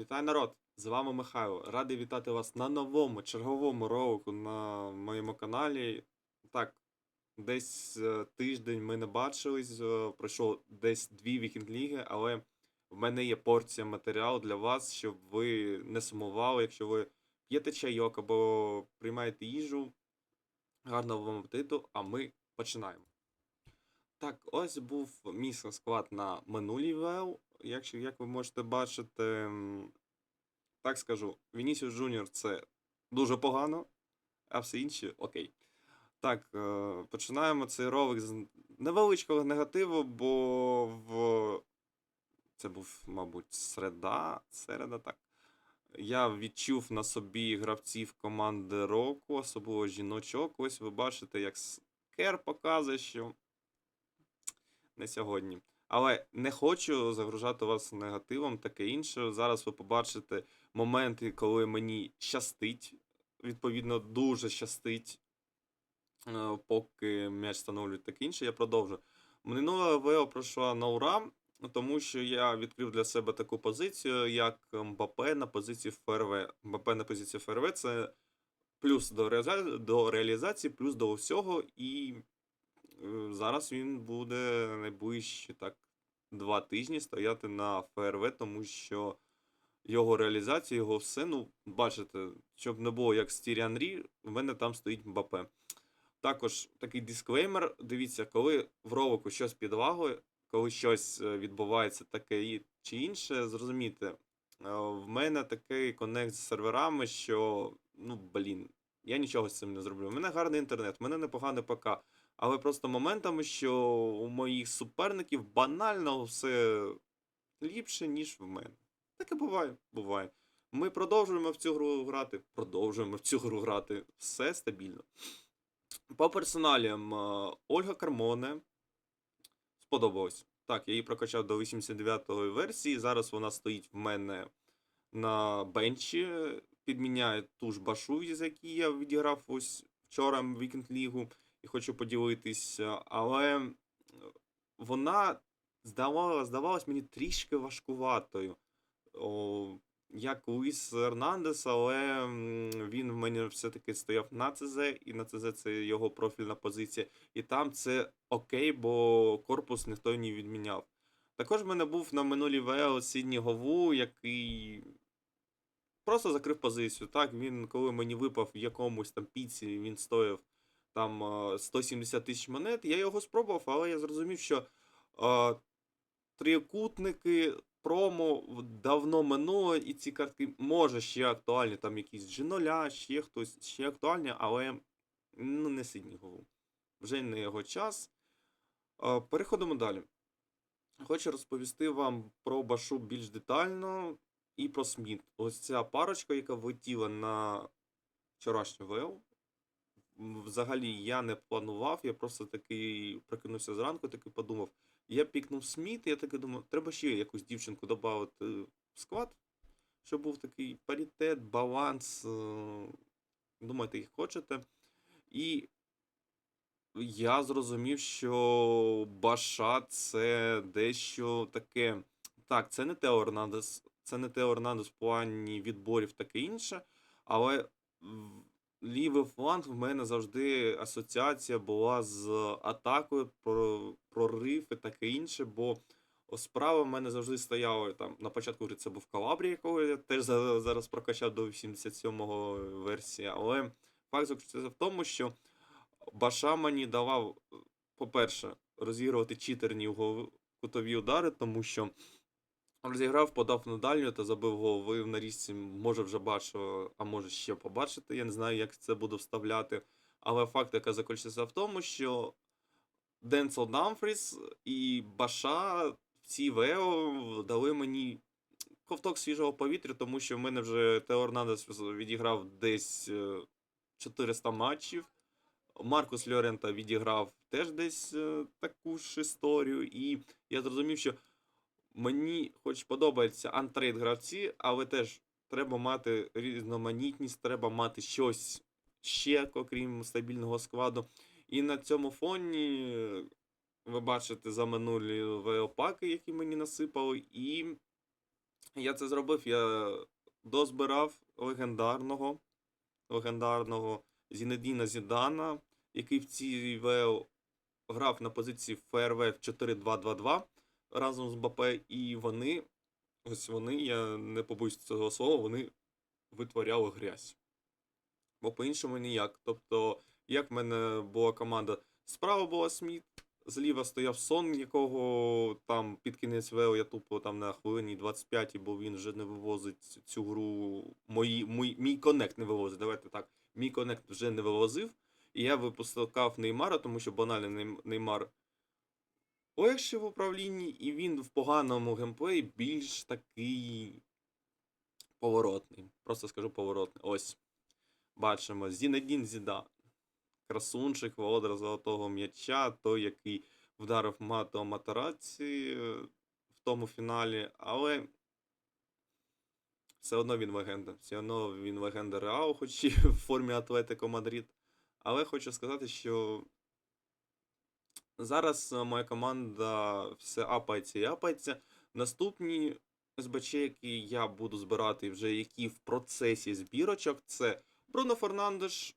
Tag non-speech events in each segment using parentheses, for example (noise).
Вітаю народ! З вами Михайло. Радий вітати вас на новому черговому ролику на моєму каналі. Так, десь е, тиждень ми не бачились, е, пройшло десь дві вікінг-ліги, але в мене є порція матеріалу для вас, щоб ви не сумували, якщо ви п'єте чайок або приймаєте їжу. Гарного вам апетиту, а ми починаємо. Так, ось був мій склад на минулій ВЛ. Якщо, як ви можете бачити, так скажу, Вінісіус Джуніор це дуже погано, а все інше окей. Так, е, починаємо цей ролик з невеличкого негативу, бо в. Це був, мабуть, середа. Середа, так. Я відчув на собі гравців команди року, особливо жіночок. Ось ви бачите, як Кер показує, що не сьогодні. Але не хочу загружати вас негативом, таке інше. Зараз ви побачите моменти, коли мені щастить. Відповідно, дуже щастить, е, поки м'яч встановлюють таке інше. Я продовжу. Минула ВО пройшла на ура, тому що я відкрив для себе таку позицію, як МБП на позиції ФРВ. МБП на позиції ФРВ це плюс до реалізації, плюс до усього. І Зараз він буде найближчі так два тижні стояти на ФРВ, тому що його реалізація, його все, ну, бачите, щоб не було як з Тірі Анрі, в мене там стоїть Мбапе. Також такий дисклеймер. Дивіться, коли в ролику щось підлагою, коли щось е, відбувається таке чи інше, зрозумійте, е, в мене такий коннект з серверами, що, ну, блін, я нічого з цим не зроблю. У мене гарний інтернет, в мене непоганий ПК. Але просто моментами, що у моїх суперників банально все ліпше, ніж в мене. Таке буває, буває. Ми продовжуємо в цю гру грати. Продовжуємо в цю гру грати. Все стабільно. По персоналіям е, Ольга Кармоне сподобалось. Так, я її прокачав до 89-ї версії. Зараз вона стоїть в мене на бенчі, підміняє ту ж башу, з якій я відіграв ось вчора в Вікенд Лігу і хочу поділитися, але е, вона здавала, здавалась мені трішки важкуватою. О, як Луїс Ернандес, але він в мене все-таки стояв на ЦЗ, і на ЦЗ це його профільна позиція. І там це окей, бо корпус ніхто не відміняв. Також в мене був на минулій ВЛ Сідні Гову, який просто закрив позицію. Так, він, коли мені випав в якомусь там піці, він стояв там е, 170 тисяч монет. Я його спробував, але я зрозумів, що е, трикутники, промо давно минуло, і ці картки може ще актуальні, там якісь G0, ще хтось ще актуальні, але ну, не сидні голову. Вже не його час. Е, Переходимо далі. Хочу розповісти вам про Башу більш детально і про Сміт. Ось ця парочка, яка влетіла на вчорашню ВЛ. Взагалі я не планував, я просто такий прокинувся зранку, такий подумав. Я пікнув Сміт, і я таки думаю, треба ще якусь дівчинку додати в склад, щоб був такий паритет, баланс. е, Думаєте, їх хочете. І я зрозумів, що Баша це дещо таке. Так, це не Тео Ернандес, це не Тео Ернандес в плані відборів таке інше, але лівий фланг в мене завжди асоціація була з атакою, про, прорив і таке інше, бо справа в мене завжди стояла там на початку гри це був Калабрі, якого я теж зараз прокачав до 87-го версії, але факт заключається в тому, що Баша мені давав, е, по-перше, розігрувати читерні кутові удари, тому що розіграв, подав на дальню та забив гол. Ви в нарізці, може, вже бачу, а може ще побачите. Я не знаю, як це буду вставляти. Але факт, яка заключається в тому, що Денсел Дамфріс і Баша в цій ВЕО дали мені ковток свіжого повітря, тому що в мене вже Тео Ернандес відіграв десь е, 400 матчів. Маркус Льорента відіграв теж десь е, таку ж історію, і я зрозумів, що мені хоч подобаються антрейд гравці, але теж треба мати різноманітність, треба мати щось ще, окрім стабільного складу. І на цьому фоні ви бачите за минулі ВО-паки, які мені насипали, і Я це зробив, я дозбирав легендарного, легендарного Зінедіна Зідана, який в цій ВЛ грав на позиції ФРВ в 4-2-2-2 разом з БП, і вони, ось вони, я не побоюсь цього слова, вони витворяли грязь. Бо по-іншому ніяк. Тобто, як в мене була команда, справа була Сміт, зліва стояв Сон, якого там під кінець ВЕО я тупо там на хвилині 25, бо він вже не вивозить цю гру. Мої, мій, мій коннект не вивозить. Давайте так. Мій коннект вже не вивозив. І я випускав Неймара, тому що банально Неймар легший в управлінні, і він в поганому геймплеї більш такий поворотний. Просто скажу поворотний. Ось. Бачимо. Зінедін Зідан. Красунчик, володар золотого м'яча, той, який вдарив Мато Матараці е, в тому фіналі, але все одно він легенда. Все одно він легенда Реал, хоч і (laughs) в формі Атлетико Мадрид. Але хочу сказати, що зараз е, моя команда все апається і апається. Наступні СБЧ, які я буду збирати, вже які в процесі збірочок, це Бруно Фернандеш,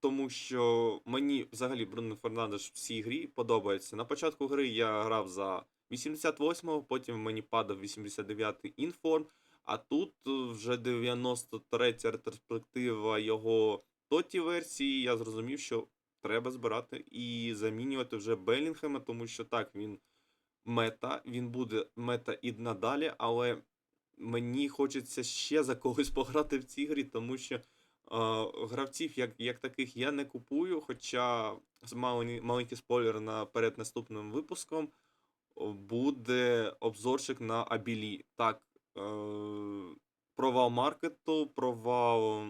тому що мені взагалі Бруно Фернандеш в цій грі подобається. На початку гри я грав за 88-го, потім мені падав 89-й інформ, а тут е, вже 93-я ретроспектива його тоті версії. Я зрозумів, що треба збирати і замінювати вже Белінгема, тому що так, він мета, він буде мета і надалі, але мені хочеться ще за когось (laughs) пограти в цій грі, тому що гравців як, як таких я не купую. Хоча маленький спойлер на перед наступним випуском буде обзорчик на Абілі. Так, е, провал маркету, провал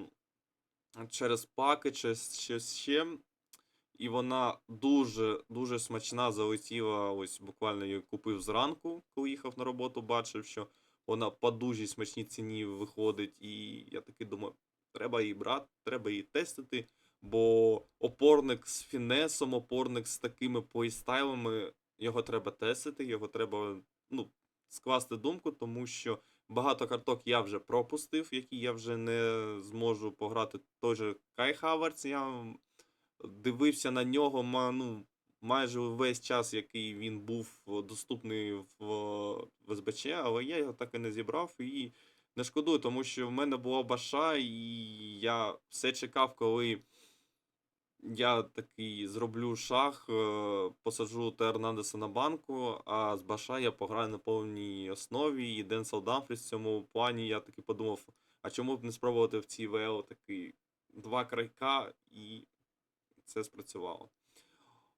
через паки, через щось ще. І вона дуже дуже смачна залетіла. Ось буквально її купив зранку, коли їхав на роботу, бачив, що вона по дуже смачній ціні виходить. І я таки думаю, треба її брати, треба її тестити. Бо опорник з фінесом, опорник з такими плейстайлами, його треба тестити, його треба ну, скласти думку, тому що багато карток я вже пропустив, які я вже не зможу пограти. Той же Кай Хаверц, я дивився на нього ну, майже весь час, який він був доступний в, в СБЧ, але я його так і не зібрав і не шкодую, тому що в мене була баша, і я все чекав, коли я такий зроблю шах, е, посаджу Те Ернандеса на банку, а з баша я пограю на повній основі. І Денсел Дамфріс в цьому плані я таки подумав, а чому б не спробувати в цій ВЛ такий два крайка, і це спрацювало.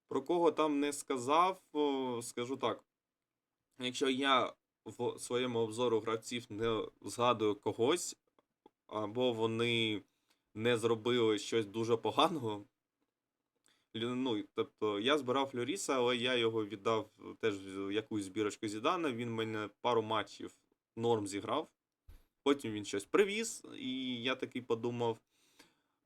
Про кого там не сказав, скажу так. Якщо я в своєму обзору гравців не згадую когось, або вони не зробили щось дуже поганого. Ну, тобто я збирав Флоріса, але я його віддав теж в якусь збірочку Зідана. Він мене пару матчів норм зіграв. Потім він щось привіз, і я такий подумав.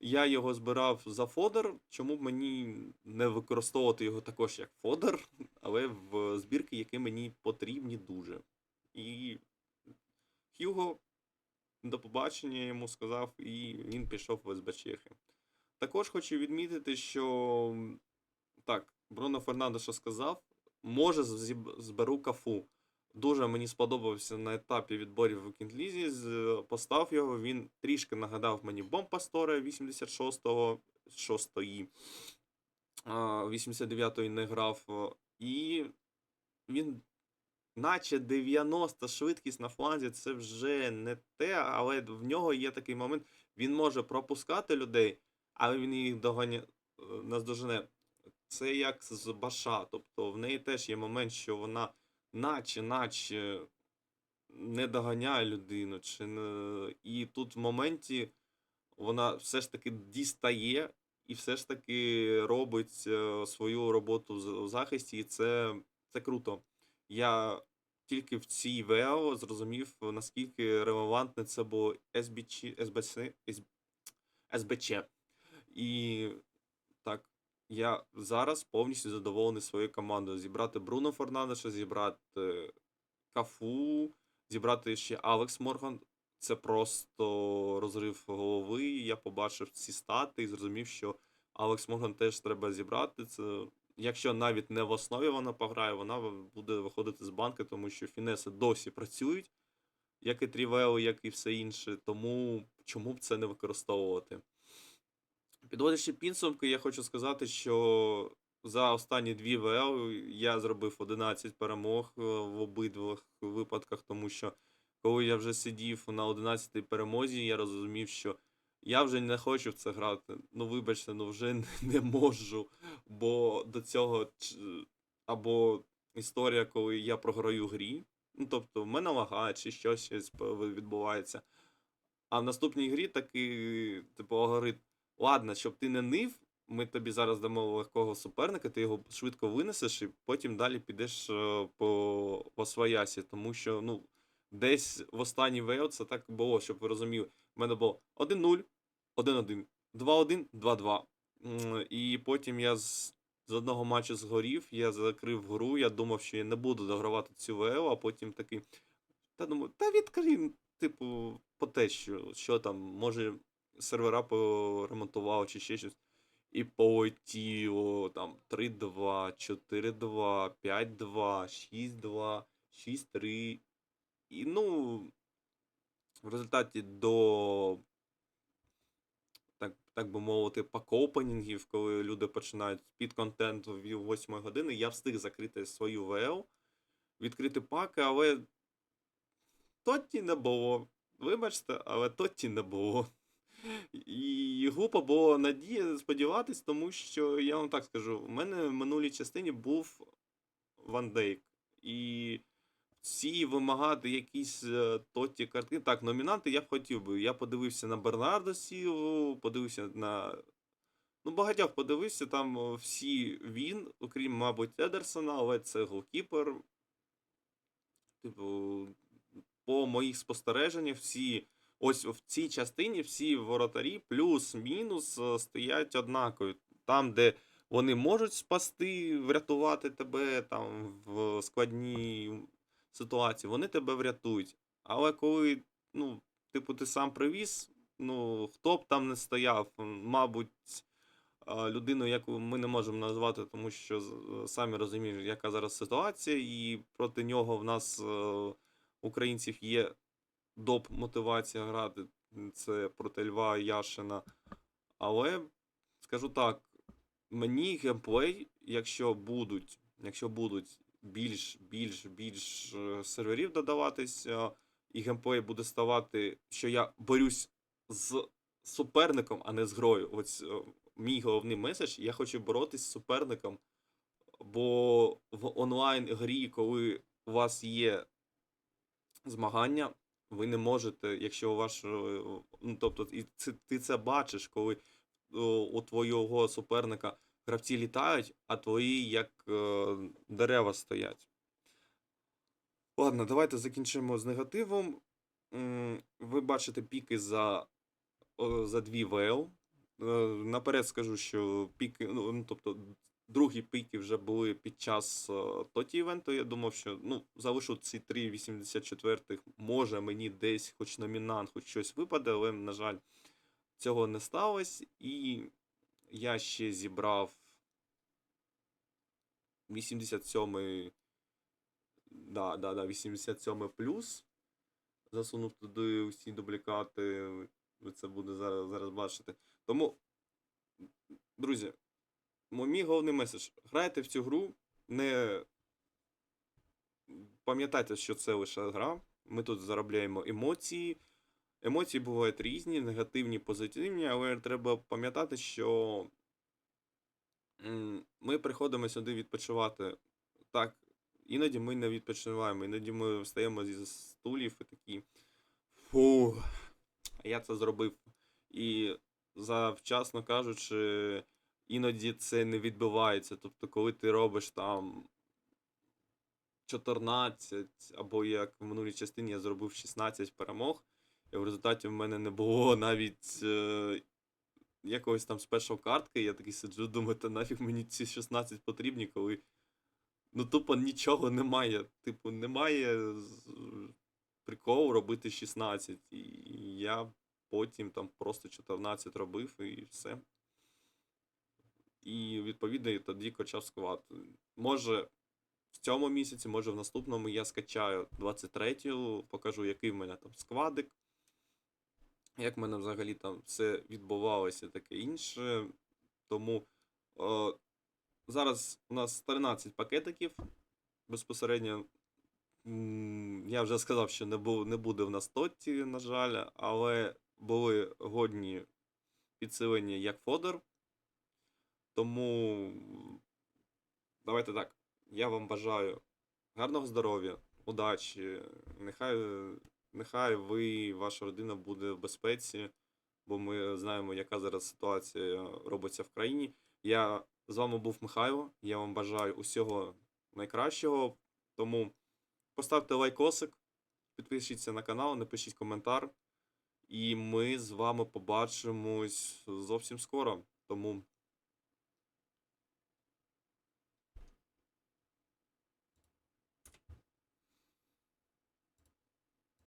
Я його збирав за фодер, чому б мені не використовувати його також як фодер, (laughs) але в збірки, які мені потрібні дуже. І Хьюго до побачення йому сказав, і він пішов в СБЧХ. Також хочу відмітити, що так, Бруно Фернандеша сказав, може зберу кафу. Дуже мені сподобався на етапі відборів в Кіндлізі. Постав його. Він трішки нагадав мені Бомб Пастора 86-го, 6-ї, 89-ї не грав. І він, наче 90 швидкість на фланзі, це вже не те, але в нього є такий момент, він може пропускати людей, але він їх доганя... е, наздожене. Це як з Баша. Тобто в неї теж є момент, що вона наче, наче не доганяє людину. Чи не... І тут в моменті вона все ж таки дістає і все ж таки робить е, свою роботу у захисті, і це, це круто. Я тільки в цій ВЕО зрозумів, наскільки релевантне це було SBC, SBC, СБЧ. І я зараз повністю задоволений своєю командою. Зібрати Бруно Фернандеша, зібрати Кафу, зібрати ще Алекс Морган. Це просто розрив голови. Я побачив ці стати і зрозумів, що Алекс Морган теж треба зібрати. Це, якщо навіть не в основі вона пограє, вона буде виходити з банки, тому що фінеси досі працюють, як і Трівео, як і все інше. Тому чому б це не використовувати? Підводячи підсумки, я хочу сказати, що за останні дві ВЛ я зробив 11 перемог е, в обидвох випадках, тому що коли я вже сидів на 11-й перемозі, я розумів, що я вже не хочу в це грати. Ну, вибачте, ну вже не- (laughs) можу. Бо до цього або історія, коли я програю грі, ну тобто в мене лагає чи щось відбувається. А в наступній грі такий, типу, алгоритм. Ладно, щоб ти не нив, ми тобі зараз дамо легкого суперника, ти його швидко винесеш і потім далі підеш е, по, по своясі. Тому що, ну, десь в останній вейл це так було, щоб ви розуміли. У мене було 1-0, 1-1, 2-1, 2-2. І потім я з, з одного матчу згорів, я закрив гру, я думав, що я не буду догравати цю ВЛ, а потім такий. Та думаю, та відкрий, типу, по те, що там, може, сервера поремонтував чи ще щось. І полетіло там 3-2, 4-2, 5-2, 6-2, 6-3. І ну, в результаті до, так, так би мовити, пак-опенінгів, коли люди починають під контент в 8 години, я встиг закрити свою ВЛ, відкрити паки, але тоді не було. Вибачте, але тоді не було. І глупо було надія сподіватись, тому що я вам так скажу: у мене в минулій частині був Ван Дейк. І всі вимагати якісь е, тоті картки. Так, номінанти я б хотів би. Я подивився на Бернардо Сілу, подивився на. Ну, багатьох подивився, там е, всі він, окрім, мабуть, Едерсона, але це голкіпер. Типу, по моїх спостереженнях, всі. Ось в цій частині всі воротарі плюс-мінус е, стоять однакові. Там, де вони можуть спасти, врятувати тебе там в складній ситуації, вони тебе врятують. Але коли, ну, типу, ти сам привіз, ну, хто б там не стояв, мабуть, людину, яку ми не можемо назвати, тому що самі розуміємо, яка зараз ситуація, і проти нього в нас, е, українців, є доп мотивація грати. Це проти Льва Яшина. Але скажу так, мені геймплей, якщо будуть, якщо будуть більш, більш, більш е, серверів додаватися, і геймплей буде ставати, що я борюсь з суперником, а не з грою. Ось е, мій головний меседж, я хочу боротись з суперником, бо в онлайн грі, коли у вас є змагання, ви не можете, якщо ваш, е, ну тобто, і це, ти це бачиш, коли у твого суперника гравці літають, а твої як е, дерева стоять. Ладно, давайте закінчимо з негативом. Ви бачите піки за, за дві ВЛ. Е, Наперед скажу, що піки, ну, тобто, другі піки вже були під час е, тоті івенту. Я думав, що ну, залишу ці 3,84, може мені десь хоч номінант, хоч щось випаде, але, на жаль, цього не сталося. І я ще зібрав 87-й. Да, да, да, 87 плюс. Засунув туди усі дублікати. Ви це буде зараз, зараз бачити. Тому, друзі, мій головний меседж. Грайте в цю гру, не пам'ятайте, що це лише гра. Ми тут заробляємо емоції. Емоції бувають різні, негативні, позитивні, але треба пам'ятати, що ми приходимо сюди відпочивати. Так, іноді ми не відпочиваємо, іноді ми встаємо зі стулів і такі. Фу, я це зробив. І завчасно кажучи, іноді це не відбувається. Тобто, коли ти робиш там 14, або як в минулій частині я зробив 16 перемог, і в результаті в мене не було (laughs) навіть е, якогось там спешл картки. Я такий сиджу, думаю, та нафіг мені ці 16 потрібні, коли ну тупо нічого немає. Типу, немає з- прикол робити 16. І я потім там просто 14 робив і все. І відповідно і тоді качав склад. Може, в цьому місяці, може в наступному я скачаю 23-ю, покажу, який в мене там складик, як в мене взагалі там все відбувалося, таке інше. Тому е, зараз у нас 13 пакетиків. Безпосередньо я вже сказав, що не, бу, не буде в нас Тотті, на жаль, але були годні підсилення як фодер. Тому давайте так. Я вам бажаю гарного здоров'я, удачі. Нехай, нехай ви ваша родина буде в безпеці, бо ми знаємо, яка зараз ситуація робиться в країні. Я з вами був Михайло. Я вам бажаю усього найкращого. Тому поставте лайкосик, підпишіться на канал, напишіть коментар. І ми з вами побачимось зовсім скоро. Тому